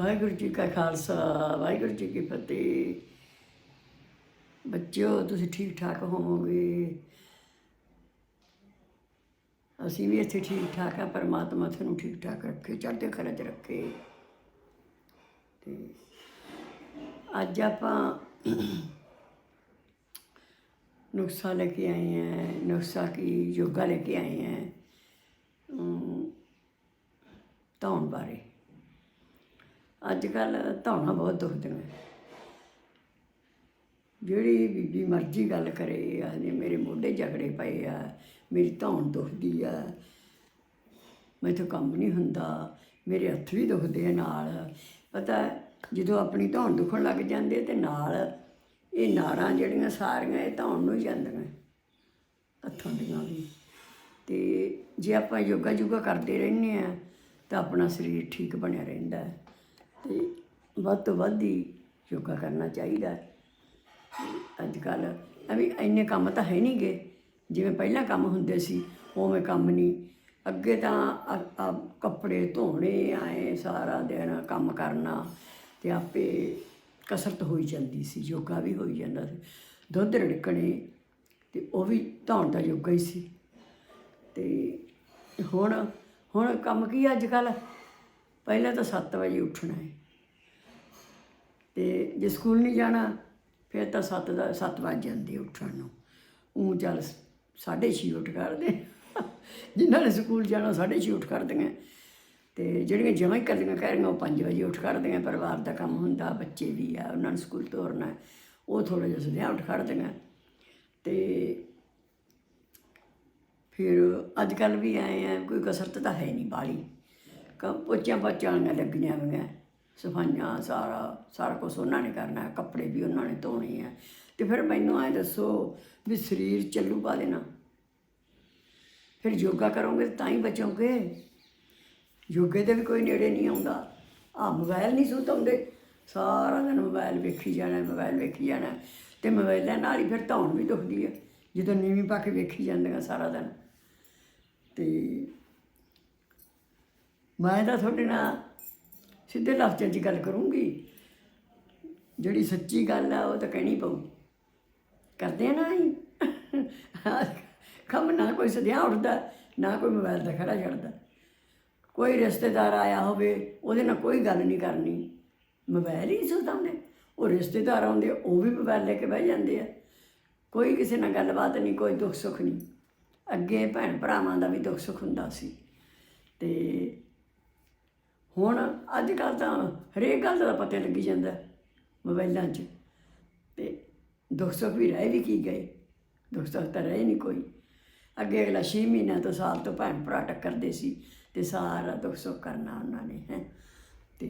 ਵਾਹਿਗੁਰੂ ਜੀ ਕਾ ਖਾਲਸਾ ਵਾਹਿਗੁਰੂ ਜੀ ਕੀ ਫਤਿਹ। ਬੱਚਿਓ ਤੁਸੀਂ ਠੀਕ ਠਾਕ ਹੋਵੋਗੇ? ਅਸੀਂ ਵੀ ਇੱਥੇ ਠੀਕ ਠਾਕ ਆ ਪਰਮਾਤਮਾ ਤੁਹਾਨੂੰ ਠੀਕ ਠਾਕ ਰੱਖੇ ਚੜ੍ਹਦੇ ਕਲਾ 'ਚ ਰੱਖੇ। ਤੇ ਅੱਜ ਆਪਾਂ ਨੁਕਸਾ ਲੈ ਕੇ ਆਏ हैं ਨੁਕਸਾ ਕੀ ਯੋਗਾ ਲੈ ਕੇ ਆਏ हैं ਅਮ, ਧੌਣ ਬਾਰੇ। ਅੱਜ ਕੱਲ ਧੌਣਾ ਬਹੁਤ ਦੁਖਦੀਆਂ। ਜਿਹੜੀ ਬੀਬੀ ਮਰਜ਼ੀ ਗੱਲ ਕਰੇ ਆ ਜੇ ਮੇਰੇ ਮੋਢੇ ਜਗੜੇ ਪਏ ਆ, ਮੇਰੀ ਧੌਣ ਦੁਖਦੀ ਆ, ਮੈਥੋਂ ਕੰਮ ਨਹੀਂ ਹੁੰਦਾ, ਮੇਰੇ ਹੱਥ ਵੀ ਦੁਖਦੇ ਆ ਨਾਲ। ਪਤਾ, ਜਦੋਂ ਆਪਣੀ ਧੌਣ ਦੁਖਣ ਲੱਗ ਜਾਂਦੀ ਹੈ ਤੇ ਨਾਲ ਇਹ ਨਾਰਾਂ ਜਿਹੜੀਆਂ ਸਾਰੀਆਂ ਇਹ ਧੌਣ ਨੂੰ ਹੀ ਜਾਂਦੀਆਂ, ਹੱਥਾਂ ਦੀਆਂ ਵੀ। ਤੇ ਜੇ ਆਪਾਂ ਯੋਗਾ ਯੋਗਾ ਕਰਦੇ ਰਹਿੰਦੇ ਆ, ਤਾਂ ਆਪਣਾ ਸਰੀਰ ਠੀਕ ਬਣਿਆ ਰਹਿੰਦਾ। ਹੈ ਤੇ ਵੱਧ ਤੋਂ ਵੱਧ ਹੀ ਯੋਗਾ ਕਰਨਾ ਚਾਹੀਦਾ ਅੱਜ ਕੱਲ੍ਹ ਵੀ ਇੰਨੇ ਕੰਮ ਤਾਂ ਹੈ ਨਹੀਂਗੇ ਜਿਵੇਂ ਪਹਿਲਾਂ ਕੰਮ ਹੁੰਦੇ ਸੀ, ਉਵੇਂ ਕੰਮ ਨਹੀਂ ਅੱਗੇ ਤਾਂ ਕੱਪੜੇ ਧੋਣੇ, ਆਏ ਸਾਰਾ ਦਿਨ ਕੰਮ ਕਰਨਾ ਤੇ ਆਪੇ ਕਸਰਤ ਹੋਈ ਜਾਂਦੀ ਸੀ, ਯੋਗਾ ਵੀ ਹੋਈ ਜਾਂਦਾ ਸੀ। ਦੁੱਧ ਰੜਕਣੇ ਤੇ ਉਹ ਵੀ ਧੌਣ ਦਾ ਯੋਗਾ ਹੀ ਸੀ। ਤੇ ਹੁਣ ਹੁਣ ਕੰਮ ਕੀ ਅੱਜ ਕੱਲ੍ਹ? ਪਹਿਲਾਂ ਤਾਂ 7 ਵਜੇ ਉੱਠਣਾ ਹੈ। ਤੇ ਜੇ ਸਕੂਲ ਨਹੀਂ ਜਾਣਾ, ਫਿਰ ਤਾਂ 7 ਦਾ 7 ਵਜ ਜਾਂਦੇ ਉੱਠਣ ਨੂੰ। ਉਹ ਚੱਲ 6:30 ਉੱਠ ਕਰਦੇ। ਜਿਨ੍ਹਾਂ ਨੇ ਸਕੂਲ ਜਾਣਾ 6:30 ਉੱਠ ਕਰਦੀਆਂ। ਤੇ ਜਿਹੜੀਆਂ ਜਮਾਂ ਹੀ ਕਰਦੀਆਂ ਕਹਿ ਉਹ 5 ਵਜੇ ਉੱਠ ਕਰਦੀਆਂ। ਪਰਿਵਾਰ ਦਾ ਕੰਮ ਹੁੰਦਾ, ਬੱਚੇ ਵੀ ਆ, ਉਹਨਾਂ ਨੂੰ ਸਕੂਲ ਤੋਰਨਾ ਉਹ ਥੋੜਾ ਜਿਹਾ ਸੁਨੇਹਾ ਉੱਠ ਖੜਦੀਆਂ ਤੇ ਫਿਰ ਅੱਜ ਕੱਲ ਵੀ ਆਏ ਆ, ਕੋਈ ਕਸਰਤ ਤਾਂ ਹੈ ਨਹੀਂ ਬਾਲੀ ਕ ਪੋਚਿਆਂ ਪਾਚਾਂ ਵਾਲੀਆਂ ਲੱਗੀਆਂ ਹੋਈਆਂ। ਸਫਾਈਆਂ ਸਾਰਾ ਸਾਰਾ ਕੁਝ ਉਹਨਾਂ ਨੇ ਕਰਨਾ, ਕੱਪੜੇ ਵੀ ਉਹਨਾਂ ਨੇ ਧੋਣੇ ਆ। ਤੇ ਫਿਰ ਮੈਨੂੰ ਐ ਦੱਸੋ ਵੀ ਸਰੀਰ ਚੱਲੂ ਪਾ ਦੇਣਾ। ਫਿਰ ਯੋਗਾ ਕਰੋਗੇ ਤਾਂ ਹੀ ਬਚੋਗੇ। ਯੋਗੇ ਦੇ ਵੀ ਕੋਈ ਨੇੜੇ ਨਹੀਂ ਆਉਂਦਾ। ਆ ਮੋਬਾਈਲ ਨਹੀਂ ਸੁਤਾਉਂਦੇ ਸਾਰਾ ਦਿਨ ਮੋਬਾਈਲ ਵੇਖੀ ਜਾਣਾ ਮੋਬਾਈਲ ਵੇਖੀ ਜਾਣਾ। ਤੇ ਮੋਬਾਈਲਾਂ ਨਾਲ ਹੀ ਫਿਰ ਧੌਣ ਵੀ ਦੁਖਦੀ ਹੈ ਜਦੋਂ ਨੀਵੀਂ ਪਾ ਕੇ ਵੇਖੀ ਜਾਂਦੀਆਂ ਸਾਰਾ ਦਿਨ। ਤੇ ਮੈਂ ਤਾਂ ਤੁਹਾਡੇ ਨਾਲ ਸਿੱਧੇ ਲਫ਼ਜ਼ਾਂ 'ਚ ਗੱਲ ਕਰੂੰਗੀ। ਜਿਹੜੀ ਸੱਚੀ ਗੱਲ ਆ, ਉਹ ਤਾਂ ਕਹਿਣੀ ਪਊ। ਕਰਦੇ ਆ ਨਾ ਹੀ ਕੰਮ ਨਾ ਕੋਈ ਸਦਿਆ ਉੱਠਦਾ, ਨਾ ਕੋਈ ਮੋਬਾਈਲ ਦਾ ਖੜਾ ਛੱਡਦਾ ਕੋਈ ਰਿਸ਼ਤੇਦਾਰ ਆਇਆ ਹੋਵੇ, ਉਹਦੇ ਨਾਲ ਕੋਈ ਗੱਲ ਨਹੀਂ ਕਰਨੀ। ਮੋਬਾਈਲ ਹੀ ਸੁਣਾਉਂਦੇ ਉਹ ਰਿਸ਼ਤੇਦਾਰ ਆਉਂਦੇ, ਉਹ ਵੀ ਮੋਬਾਈਲ ਲੈ ਕੇ ਬਹਿ ਜਾਂਦੇ ਆ। ਕੋਈ ਕਿਸੇ ਨਾਲ ਗੱਲਬਾਤ ਨਹੀਂ, ਕੋਈ ਦੁੱਖ ਸੁੱਖ ਨਹੀਂ। ਅੱਗੇ ਭੈਣ ਭਰਾਵਾਂ ਦਾ ਵੀ ਦੁੱਖ ਸੁੱਖ ਹੁੰਦਾ ਸੀ। ਤੇ ਹੁਣ ਅੱਜ ਕੱਲ੍ਹ ਤਾਂ ਹਰੇਕ ਗੱਲ ਦਾ ਪਤਾ ਲੱਗੀ ਜਾਂਦਾ ਮੋਬਾਈਲਾਂ 'ਚ। ਅਤੇ ਦੁੱਖ ਸੁੱਖ ਵੀ ਰਹਿ ਵੀ ਕੀ ਗਏ। ਦੁੱਖ ਸੁੱਖ ਤਾਂ ਰਹੇ ਨਹੀਂ ਕੋਈ। ਅੱਗੇ ਅਗਲਾ ਛੇ ਮਹੀਨਿਆਂ ਤੋਂ ਸਾਲ ਤੋਂ ਭੈਣ ਭਰਾ ਟੱਕਰਦੇ ਸੀ ਤੇ ਸਾਰਾ ਦੁੱਖ ਸੁੱਖ ਕਰਨਾ ਉਹਨਾਂ ਨੇ, ਹੈ। ਤੇ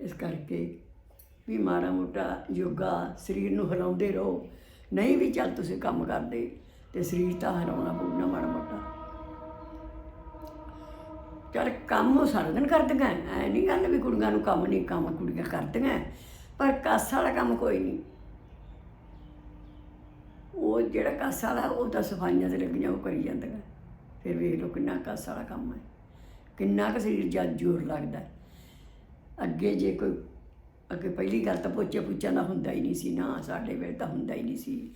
ਇਸ ਕਰਕੇ ਵੀ ਮਾੜਾ ਮੋਟਾ ਯੋਗਾ ਸਰੀਰ ਨੂੰ ਹਿਲਾਉਂਦੇ ਰਹੋ। ਨਹੀਂ ਵੀ ਚੱਲ ਤੁਸੀਂ ਕੰਮ ਕਰਦੇ ਤੇ ਸਰੀਰ ਤਾਂ ਹਿਲਾਉਣਾ ਪਊਗਾ ਮਾੜਾ ਮੋਟਾ। ਚੱਲ ਕੰਮ ਉਹ ਸਾਰਾ ਦਿਨ ਕਰਦੀਆਂ ਐ। ਨਹੀਂ ਗੱਲ ਵੀ ਕੁੜੀਆਂ ਨੂੰ ਕੰਮ ਨਹੀਂ ਕੰਮ ਕੁੜੀਆਂ ਕਰਦੀਆਂ ਪਰ ਕੱਸ ਵਾਲਾ ਕੰਮ ਕੋਈ ਨਹੀਂ ਉਹ ਜਿਹੜਾ ਕੱਸ ਵਾਲਾ, ਉਹ ਤਾਂ ਸਫਾਈਆਂ ਤੇ ਲੱਗੀਆਂ, ਉਹ ਕਰੀ ਜਾਂਦੀਆਂ। ਫਿਰ ਵੇਖ ਲਓ ਕਿੰਨਾ ਕੱਸ ਵਾਲਾ ਕੰਮ ਹੈ ਕਿੰਨਾ ਕੁ ਸਰੀਰ ਜਦ ਜ਼ੋਰ ਲੱਗਦਾ ਅੱਗੇ ਜੇ ਕੋਈ, ਅੱਗੇ ਪਹਿਲੀ ਗੱਲ ਤਾਂ ਪੋਚੇ ਪੁੱਚਾਂ ਦਾ ਹੁੰਦਾ ਹੀ ਨਹੀਂ ਸੀ ਨਾ, ਸਾਡੇ ਵੇਲੇ ਤਾਂ ਹੁੰਦਾ ਹੀ ਨਹੀਂ ਸੀ।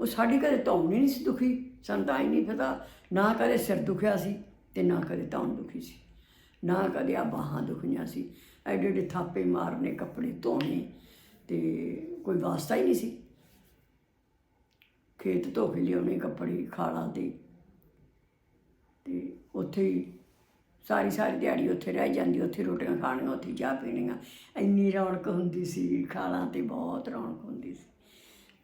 ਉਹ ਸਾਡੀ ਕਦੇ ਧੌਣ ਹੀ ਨਹੀਂ ਸੀ ਦੁਖੀ। ਸਾਨੂੰ ਤਾਂ ਹੀ ਨਹੀਂ ਪਤਾ ਨਾ ਕਦੇ ਸਿਰ ਦੁਖਿਆ ਸੀ। ਤੇ ਨਾ ਕਦੇ ਧੌਣ ਦੁਖੀ ਸੀ, ਨਾ ਕਦੇ ਆ ਬਾਹਾਂ ਦੁਖੀਆਂ ਸੀ। ਐਡੇ ਐਡੇ ਥਾਪੇ ਮਾਰਨੇ, ਕੱਪੜੇ ਧੋਣੇ ਤੇ ਕੋਈ ਵਾਸਤਾ ਹੀ ਨਹੀਂ ਸੀ। ਖੇਤ ਧੋ ਕੇ ਲਿਆਉਣੇ, ਕੱਪੜੇ, ਖਾਲਾਂ ਤੇ। ਤੇ ਉੱਥੇ ਹੀ ਸਾਰੀ ਸਾਰੀ ਦਿਹਾੜੀ ਉੱਥੇ ਰਹਿ ਜਾਂਦੀ, ਉੱਥੇ ਰੋਟੀਆਂ ਖਾਣੀਆਂ, ਉੱਥੇ ਚਾਹ ਪੀਣੀਆਂ। ਇੰਨੀ ਰੌਣਕ ਹੁੰਦੀ ਸੀ, ਖਾਲਾਂ ਤੇ ਬਹੁਤ ਰੌਣਕ ਹੁੰਦੀ ਸੀ।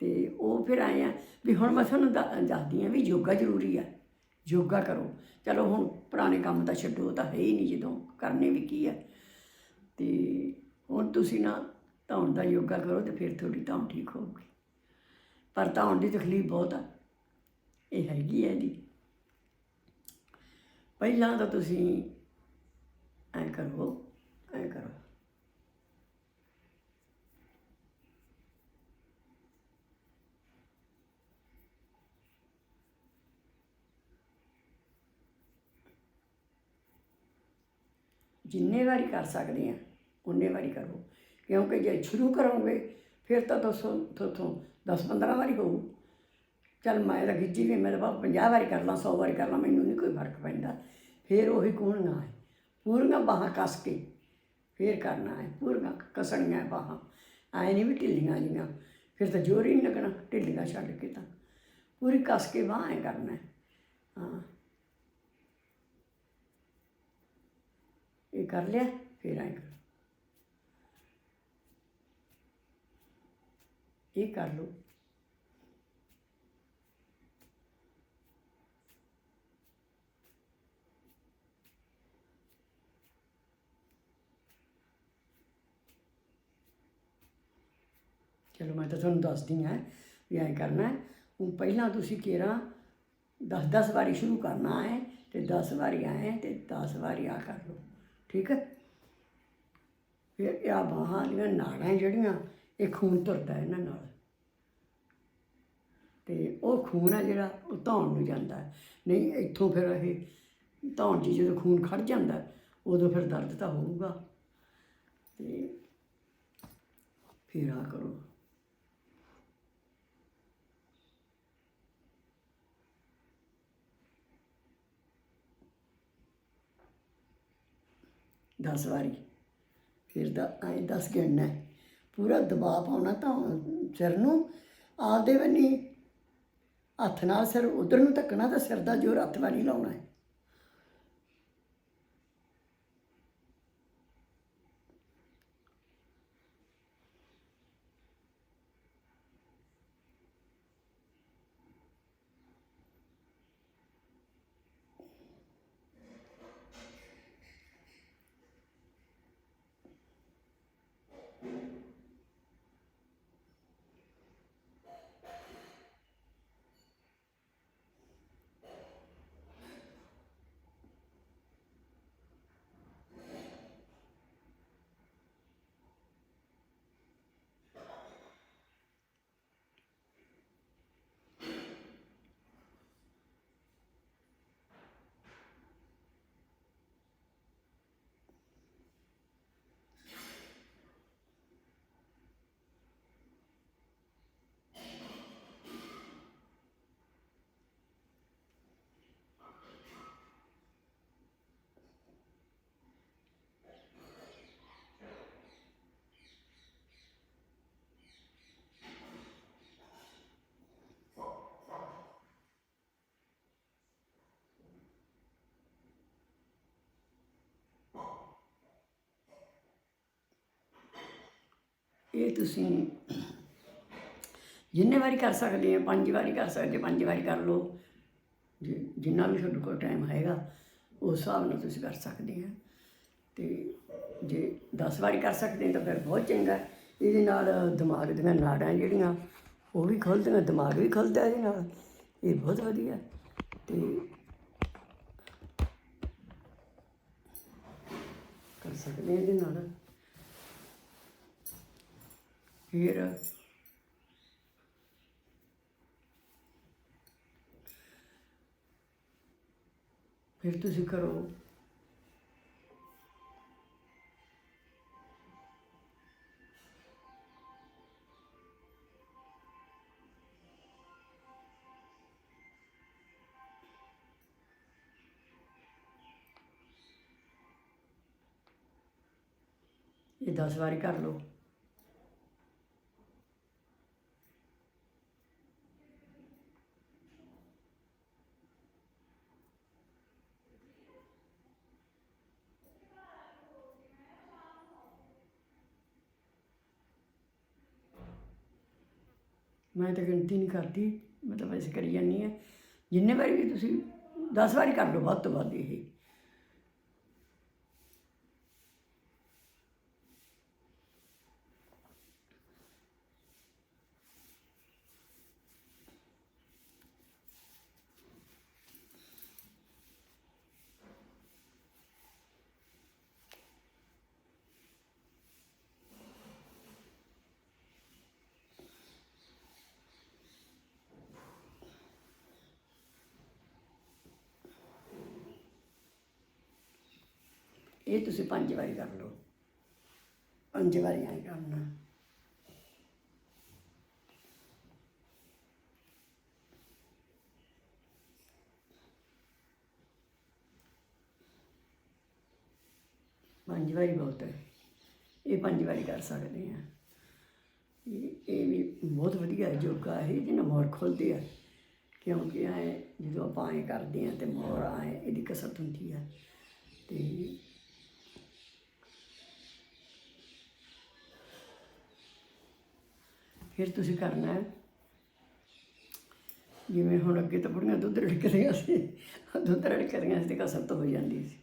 ਤੇ ਉਹ ਫਿਰ ਆਏ ਆ ਵੀ ਹੁਣ ਮੈਂ ਤੁਹਾਨੂੰ ਦੱਸਦੀ ਆ ਵੀ ਯੋਗਾ ਜ਼ਰੂਰੀ ਆ। ਯੋਗਾ ਕਰੋ। ਚਲੋ ਹੁਣ ਪੁਰਾਣੇ ਕੰਮ ਤਾਂ ਛੱਡੋ ਤਾਂ ਹੈ ਹੀ ਨਹੀਂ ਜਦੋਂ, ਕਰਨੇ ਵੀ ਕੀ ਹੈ ਤੇ ਹੁਣ ਤੁਸੀਂ ਨਾ ਧੌਣ ਦਾ ਯੋਗਾ ਕਰੋ ਤੇ ਫਿਰ ਤੁਹਾਡੀ ਧੌਣ ਠੀਕ ਹੋਊਗੀ। ਪਰ ਧੌਣ ਦੀ ਤਕਲੀਫ ਬਹੁਤ ਆ। ਇਹ ਹੈਗੀ ਹੈ ਇਹਦੀ। ਪਹਿਲਾਂ ਤਾਂ ਤੁਸੀਂ ਐ ਕਰੋ ਐ ਕਰੋ। ਜਿੰਨੇ ਵਾਰੀ ਕਰ ਸਕਦੇ ਆ ਉਨੇ ਵਾਰੀ ਕਰੋ। ਕਿਉਂਕਿ ਜੇ ਸ਼ੁਰੂ ਕਰੋਗੇ, ਫਿਰ ਤਾਂ ਦੱਸੋ ਤੋਂ 10 15 ਵਾਰੀ ਹੋਊ। ਚੱਲ ਮੈਂ ਤਾਂ ਖਿੱਚੀ ਵੀ ਮੈਂ ਤਾਂ 50 ਵਾਰੀ ਕਰ ਲਾਂ 100 ਵਾਰੀ ਕਰ ਲਾਂ, ਮੈਨੂੰ ਨਹੀਂ ਕੋਈ ਫ਼ਰਕ ਪੈਂਦਾ। ਫਿਰ ਉਹੀ ਕੂਣੀਆਂ ਹੈ ਪੂਰੀਆਂ ਬਾਹਾਂ ਕੱਸ ਕੇ ਫਿਰ ਕਰਨਾ ਹੈ ਪੂਰੀਆਂ ਕਸਣੀਆਂ ਬਾਹਾਂ। ਐ ਨਹੀਂ ਵੀ ਢਿੱਲੀਆਂ ਜੀਆਂ ਫਿਰ ਤਾਂ ਜ਼ੋਰ ਹੀ ਨਹੀਂ ਲੱਗਣਾ, ਢਿੱਲੀਆਂ ਛੱਡ ਕੇ ਤਾਂ। ਪੂਰੀ ਕੱਸ ਕੇ ਬਾਹਾਂ ਐ ਕਰਨਾ। ਹਾਂ। ਇਹ ਕਰ ਲਿਆ, ਫਿਰ ਐ ਕਰ। ਇਹ ਕਰ ਲਓ। ਚਲੋ ਮੈਂ ਤਾਂ ਤੁਹਾਨੂੰ ਦੱਸਦੀ ਹਾਂ ਵੀ ਐਂ ਕਰਨਾ ਹੈ। ਹੁਣ ਪਹਿਲਾਂ ਤੁਸੀਂ ਕੇਰਾ 10-10 ਵਾਰੀ ਸ਼ੁਰੂ ਕਰਨਾ ਹੈ ਤੇ 10 ਵਾਰੀ ਆਏ ਤੇ 10 ਵਾਰੀ ਆ ਕਰ ਲਓ। ਠੀਕ ਹੈ? ਫਿਰ ਇਹ ਆ ਬਾਹਾਂ ਦੀਆਂ ਨਾੜਾਂ ਜਿਹੜੀਆਂ, ਇਹ ਖੂਨ ਤੁਰਦਾ ਇਹਨਾਂ ਨਾਲ। ਤੇ ਉਹ ਖੂਨ ਆ ਜਿਹੜਾ, ਉਹ ਧੌਣ ਨੂੰ ਜਾਂਦਾ ਨਹੀਂ, ਇੱਥੋਂ ਫਿਰ ਇਹ ਧੌਣ 'ਚ ਜਦੋਂ ਖੂਨ ਖੜ ਜਾਂਦਾ ਉਦੋਂ ਫਿਰ ਦਰਦ ਤਾਂ ਹੋਊਗਾ। ਤੇ ਫਿਰ ਆ ਕਰੋ। ਦਸ ਵਾਰੀ। ਫਿਰ ਦਾ ਐ ਦਸ ਗਿਣਨਾ ਹੈ। ਪੂਰਾ ਦਬਾਅ ਪਾਉਣਾ ਤਾਂ ਸਿਰ ਨੂੰ। ਆਪਦੇ ਬੰਨੀ ਹੱਥ ਨਾਲ ਸਿਰ ਉਧਰ ਨੂੰ ਧੱਕਣਾ ਤਾਂ ਸਿਰ ਦਾ ਜ਼ੋਰ ਹੱਥ ਵਾਲੀ ਲਾਉਣਾ ਹੈ। ਇਹ ਤੁਸੀਂ ਜਿੰਨੇ ਵਾਰੀ ਕਰ ਸਕਦੇ ਆ, ਪੰਜ ਵਾਰੀ ਕਰ ਸਕਦੇ ਪੰਜ ਵਾਰੀ ਕਰ ਲਓ। ਜਿ- ਜਿੰਨਾ ਵੀ ਤੁਹਾਡੇ ਕੋਲ ਟਾਈਮ ਹੈਗਾ, ਉਸ ਹਿਸਾਬ ਨਾਲ ਤੁਸੀਂ ਕਰ ਸਕਦੇ ਆ। ਤੇ ਜੇ 10 ਵਾਰੀ ਕਰ ਸਕਦੇ ਤਾਂ ਫਿਰ ਬਹੁਤ ਚੰਗਾ ਇਹਦੇ ਨਾਲ ਦਿਮਾਗ ਦੀਆਂ ਨਾੜਾਂ ਜਿਹੜੀਆਂ, ਉਹ ਵੀ ਖੁੱਲ੍ਹਦੀਆਂ, ਦਿਮਾਗ ਵੀ ਖੁੱਲਦਾ ਇਹਦੇ ਨਾਲ। ਇਹ ਬਹੁਤ ਵਧੀਆ। ਤੇ ਕਰ ਸਕਦੇ ਇਹਦੇ ਨਾਲ। ਫਿਰ ਫਿਰ ਤੁਸੀਂ ਕਰੋ ਇਹ 10 ਵਾਰੀ ਕਰ ਲਓ ਮੈਂ ਤਾਂ ਗਿਣਤੀ ਨਹੀਂ ਕਰਦੀ, ਮੈਂ ਤਾਂ ਵੈਸੇ ਕਰੀ ਜਾਂਦੀ ਹਾਂ। ਜਿੰਨੇ ਵਾਰੀ ਵੀ ਤੁਸੀਂ 10 ਵਾਰੀ ਕਰ ਲਓ, ਵੱਧ ਤੋਂ ਵੱਧ ਇਹ। ਇਹ ਤੁਸੀਂ ਪੰਜ ਵਾਰੀ ਕਰ ਲਓ। ਪੰਜ ਵਾਰੀ ਐਂ ਕਰਨਾ। ਪੰਜ ਵਾਰੀ ਬਹੁਤ ਹੈ। ਇਹ ਪੰਜ ਵਾਰੀ ਕਰ ਸਕਦੇ ਆ ਇਹ ਵੀ ਬਹੁਤ ਵਧੀਆ ਯੋਗਾ ਇਹ ਜਿਹਨਾਂ ਮੋਰ ਖੁੱਲਦੇ ਆ। ਕਿਉਂਕਿ ਐ ਜਦੋਂ ਆਪਾਂ ਐ ਕਰਦੇ ਆ ਤੇ ਮੋਰ ਆਏ ਇਹਦੀ ਕਸਰਤ ਹੁੰਦੀ ਆ। ਤੇ ਫਿਰ ਤੁਸੀਂ ਕਰਨਾ ਹੈ। ਜਿਵੇਂ ਹੁਣ ਅੱਗੇ ਤਾਂ ਬੁੜੀਆਂ ਦੁੱਧ ਰੜਕਦੀਆਂ ਸੀ, ਦੁੱਧ ਰੜਕਦੀਆਂ ਸੀ ਤੇ ਕਸਰਤ ਹੋ ਜਾਂਦੀ ਸੀ।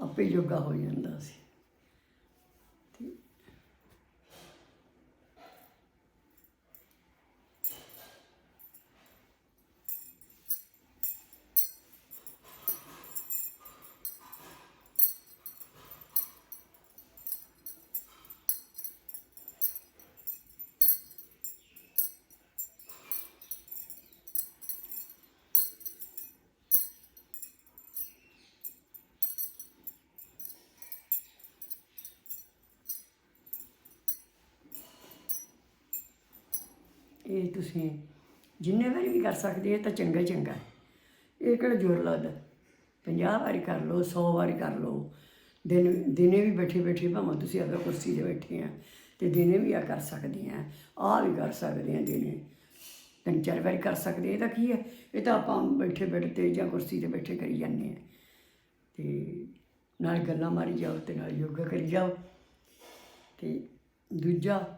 ਆਪੇ ਯੋਗਾ ਹੋ ਜਾਂਦਾ ਸੀ। ਇਹ ਤੁਸੀਂ ਜਿੰਨੇ ਵਾਰੀ ਵੀ ਕਰ ਸਕਦੇ ਇਹ ਤਾਂ ਚੰਗਾ ਹੀ ਚੰਗਾ ਹੈ। ਇਹ ਕਿਹੜਾ ਜ਼ੋਰ ਲੱਗਦਾ? 50 ਵਾਰੀ ਕਰ ਲਓ 100 ਵਾਰੀ ਕਰ ਲਓ। ਦਿਨ, ਦਿਨੇ ਵੀ ਬੈਠੇ ਬੈਠੇ ਭਾਵੇਂ ਤੁਸੀਂ ਅਗਰ ਕੁਰਸੀ ਤੇ ਬੈਠੇ ਆ ਤੇ ਦਿਨੇ ਵੀ ਆ ਕਰ ਸਕਦੇ ਆ ਆ ਵੀ ਕਰ ਸਕਦੇ ਆ ਦਿਨੇ। ਤਿੰਨ ਚਾਰ ਵਾਰੀ ਕਰ ਸਕਦੇ ਇਹ ਤਾਂ ਕੀ ਹੈ? ਇਹ ਤਾਂ ਆਪਾਂ ਬੈਠੇ ਬੈਠੇ ਤੇ ਜਾਂ ਕੁਰਸੀ ਤੇ ਬੈਠੇ ਕਰੀ ਜਾਂਦੇ ਆ। ਤੇ ਨਾਲ ਗੱਲਾਂ ਮਾਰੀ ਜਾਓ ਤੇ ਨਾਲ ਯੋਗਾ ਕਰੀ ਜਾਓ। ਤੇ ਦੂਜਾ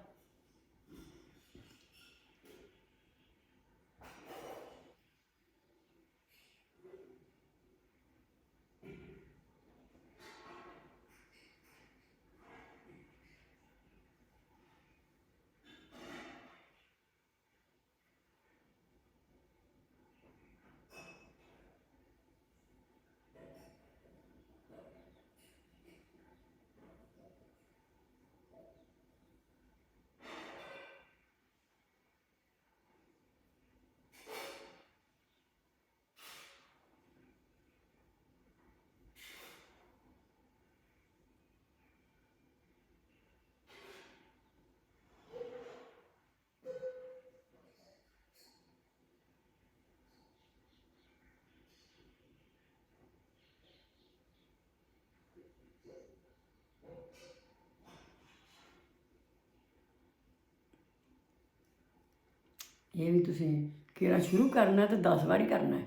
ਇਹ ਵੀ ਤੁਸੀਂ ਕਿਹੜਾ ਸ਼ੁਰੂ ਕਰਨਾ ਤਾਂ 10 ਵਾਰੀ ਕਰਨਾ ਹੈ।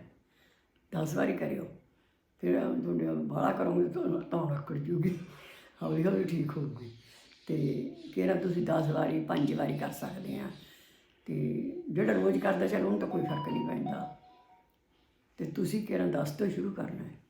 10 ਵਾਰੀ ਕਰਿਓ। ਫਿਰ ਤੁਹਾਡੇ ਬਾਹਲਾ ਕਰੋਗੇ ਤਾਂ ਤਾਂ ਰੱਖੜ ਜੂਗੀ। ਹੌਲੀ ਹੌਲੀ ਠੀਕ ਹੋਊਗੀ। ਤੇ ਕਿਹੜਾ ਤੁਸੀਂ 10 ਵਾਰੀ 5 ਵਾਰੀ ਕਰ ਸਕਦੇ ਆ। ਤੇ ਜਿਹੜਾ ਰੋਜ਼ ਕਰਦਾ, ਚਲੋ ਉਹਨੂੰ ਤਾਂ ਕੋਈ ਫ਼ਰਕ ਨਹੀਂ ਪੈਂਦਾ। ਤੇ ਤੁਸੀਂ ਕਿਹੜਾ 10 ਤੋਂ ਸ਼ੁਰੂ ਕਰਨਾ ਹੈ।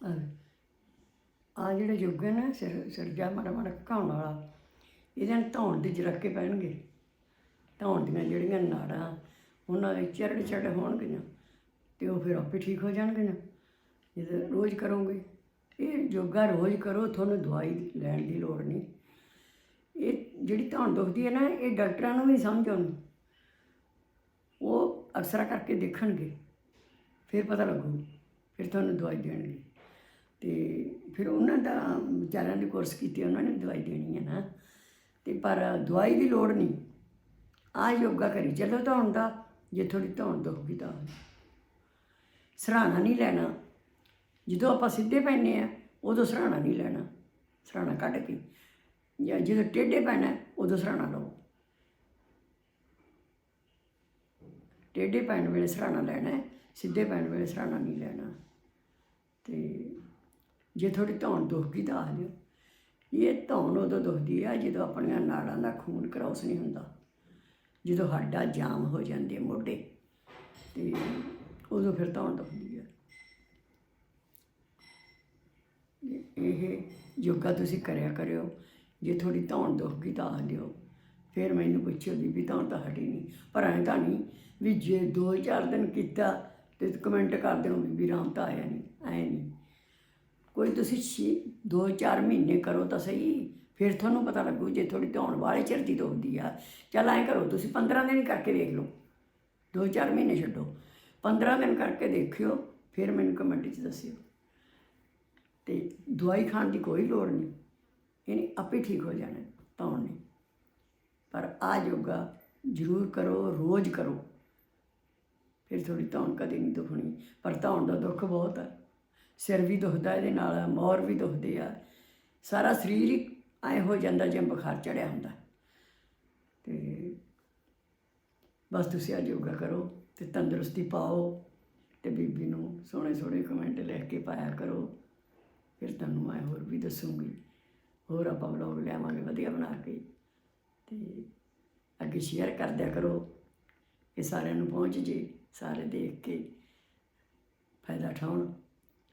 ਆ ਜਿਹੜਾ ਯੁੱਗ ਹੈ ਨਾ, ਸਿਰ ਸਿਰਜਾ ਮਾੜਾ ਮਾੜਾ ਘਾਉਣ ਵਾਲਾ, ਇਹਦੇ ਨਾਲ ਧੌਣ ਦੇ ਜਰਕੇ ਪੈਣਗੇ। ਧੌਣ ਦੀਆਂ ਜਿਹੜੀਆਂ ਨਾੜਾਂ, ਉਹਨਾਂ ਦੇ ਚਰੜ ਚੜ ਹੋਣਗੀਆਂ, ਤੇ ਉਹ ਫਿਰ ਆਪੇ ਠੀਕ ਹੋ ਜਾਣਗੀਆਂ। ਜੇ ਰੋਜ਼ ਕਰੋਗੇ ਇਹ ਯੋਗਾ ਰੋਜ਼ ਕਰੋ, ਤੁਹਾਨੂੰ ਦਵਾਈ ਲੈਣ ਦੀ ਲੋੜ ਨਹੀਂ। ਇਹ ਜਿਹੜੀ ਧੌਣ ਦੁਖਦੀ ਹੈ ਨਾ, ਇਹ ਡਾਕਟਰਾਂ ਨੂੰ ਵੀ ਸਮਝ ਆਉਂਦੀ। ਉਹ ਅਕਸਰਾ ਕਰਕੇ ਦੇਖਣਗੇ, ਫਿਰ ਪਤਾ ਲੱਗੂ, ਫਿਰ ਤੁਹਾਨੂੰ ਦਵਾਈ ਦੇਣਗੇ। ਅਤੇ ਫਿਰ ਉਹਨਾਂ ਦਾ ਵਿਚਾਰਿਆਂ ਨੇ ਕੋਰਸ ਕੀਤੇ, ਉਹਨਾਂ ਨੇ ਵੀ ਦਵਾਈ ਦੇਣੀ ਹੈ ਨਾ। ਅਤੇ ਪਰ ਦਵਾਈ ਦੀ ਲੋੜ ਨਹੀਂ। ਆ ਯੋਗਾ ਕਰੀ ਚਲੋ ਧੌਣ ਦਾ, ਜੇ ਥੋੜੀ ਧੌਣ ਦੁਖਦੀ ਤਾਂ। ਸਰਾਣਾ ਨਹੀਂ ਲੈਣਾ। ਜਦੋਂ ਆਪਾਂ ਸਿੱਧੇ ਪੈਨੇ ਆ ਉਦੋਂ ਸਰਾਣਾ ਨਹੀਂ ਲੈਣਾ। ਸਰਾਣਾ ਕੱਢ ਕੇ। ਜਾਂ ਜਦੋਂ ਟੇਢੇ ਪੈਣਾ, ਉਦੋਂ ਸਰਾਣਾ ਲਓ। ਟੇਢੇ ਪੈਣ ਵੇਲੇ ਸਰਾਣਾ ਲੈਣਾ ਸਿੱਧੇ ਪੈਣ ਵੇਲੇ ਸਰਾਣਾ ਨਹੀਂ ਲੈਣਾ। ਤੇ ਜੇ ਥੋੜੀ ਧੌਣ ਦੁਖਦੀ ਤਾਂ ਆ ਜਿਓ ਇਹ ਧੌਣ ਉਦੋਂ ਦੁਖਦੀ ਆ ਜਦੋਂ ਆਪਣੀਆਂ ਨਾੜਾਂ ਦਾ ਖੂਨ ਕ੍ਰਾਸ ਨਹੀਂ ਹੁੰਦਾ। ਜਦੋਂ ਹੱਡਾ ਜਾਮ ਹੋ ਜਾਂਦੇ ਮੋਢੇ, ਤੇ ਉਦੋਂ ਫਿਰ ਧੌਣ ਦੁਖਦੀ ਆ। ਇਹ ਯੋਗਾ ਤੁਸੀਂ ਕਰਿਆ ਕਰਿਓ। ਜੇ ਥੋੜੀ ਧੌਣ ਦੁਖਦੀ ਤਾਂ ਆ ਲਿਓ। ਫਿਰ ਮੈਨੂੰ ਪੁੱਛਿਓ ਵੀ ਵੀ ਧੌਣ ਤਾਂ ਹਟੀ ਨਹੀਂ, ਪਰ ਐਂ ਤਾਂ ਨਹੀਂ ਵੀ ਜੇ ਦੋ ਚਾਰ ਦਿਨ ਕੀਤਾ ਤੇ ਕਮੈਂਟ ਕਰ ਦਿਓ ਵੀ ਵੀ ਰਾਮ ਤਾਂ ਆਇਆ ਨਹੀਂ ਐਂ ਨਹੀਂ। ਕੋਈ ਤੁਸੀਂ ਛੇ, ਦੋ, ਚਾਰ ਮਹੀਨੇ ਕਰੋ ਤਾਂ ਸਹੀ, ਫਿਰ ਤੁਹਾਨੂੰ ਪਤਾ ਲੱਗੂ ਜੇ ਥੋੜੀ ਧੌਣ ਵਾਲੇ ਚਿਰ ਦੀ ਦੁਖਦੀ ਆ। ਚੱਲ ਐਂ ਕਰੋ, ਤੁਸੀਂ 15 ਦਿਨ ਕਰਕੇ ਦੇਖ ਲਓ। ਦੋ, ਚਾਰ ਮਹੀਨੇ ਛੱਡੋ। 15 ਦਿਨ ਕਰਕੇ ਦੇਖਿਓ, ਫਿਰ ਮੈਨੂੰ ਕਮੈਂਟ 'ਚ ਦੱਸਿਓ। ਤੇ ਦਵਾਈ ਖਾਣ ਦੀ ਕੋਈ ਲੋੜ ਨਹੀਂ। ਇਹਨੇ ਆਪੇ ਠੀਕ ਹੋ ਜਾਣਾ, ਧੌਣ ਨੇ। ਪਰ ਆ ਯੋਗਾ ਜ਼ਰੂਰ ਕਰੋ, ਰੋਜ਼ ਕਰੋ। ਫਿਰ ਥੋੜੀ ਧੌਣ ਕਦੇ ਨਹੀਂ ਦੁਖਣੀ, ਪਰ ਧੌਣ ਦਾ ਦੁੱਖ ਬਹੁਤ ਹੈ ਸਿਰ ਵੀ ਦੁਖਦਾ, ਇਹਦੇ ਨਾਲ ਮੋਰ ਵੀ ਦੁਖਦੇ ਆ। ਸਾਰਾ ਸਰੀਰ ਹੀ ਐ ਹੋ ਜਾਂਦਾ ਜਿਵੇਂ ਬੁਖਾਰ ਚੜਿਆ ਹੁੰਦਾ। ਤੇ ਬਸ ਤੁਸੀਂ ਅੱਜ ਯੋਗਾ ਕਰੋ ਤੇ ਤੰਦਰੁਸਤੀ ਪਾਓ ਤੇ ਬੀਬੀ ਨੂੰ ਸੋਹਣੇ ਸੋਹਣੇ ਕਮੈਂਟ ਲਿਖ ਕੇ ਪਾਇਆ ਕਰੋ। ਫਿਰ ਤੁਹਾਨੂੰ ਮੈਂ ਹੋਰ ਵੀ ਦੱਸੂਗੀ। ਹੋਰ ਆਪਾਂ ਵਲੋਗ ਲਿਆਵਾਂਗੇ, ਵਧੀਆ ਬਣਾ ਕੇ। ਤੇ ਅੱਗੇ ਸ਼ੇਅਰ ਕਰ ਦਿਆ ਕਰੋ। ਕਿ ਸਾਰਿਆਂ ਨੂੰ ਪਹੁੰਚ ਜੇ, ਸਾਰੇ ਦੇਖ ਕੇ। ਫਾਇਦਾ ਉਠਾਉਣ।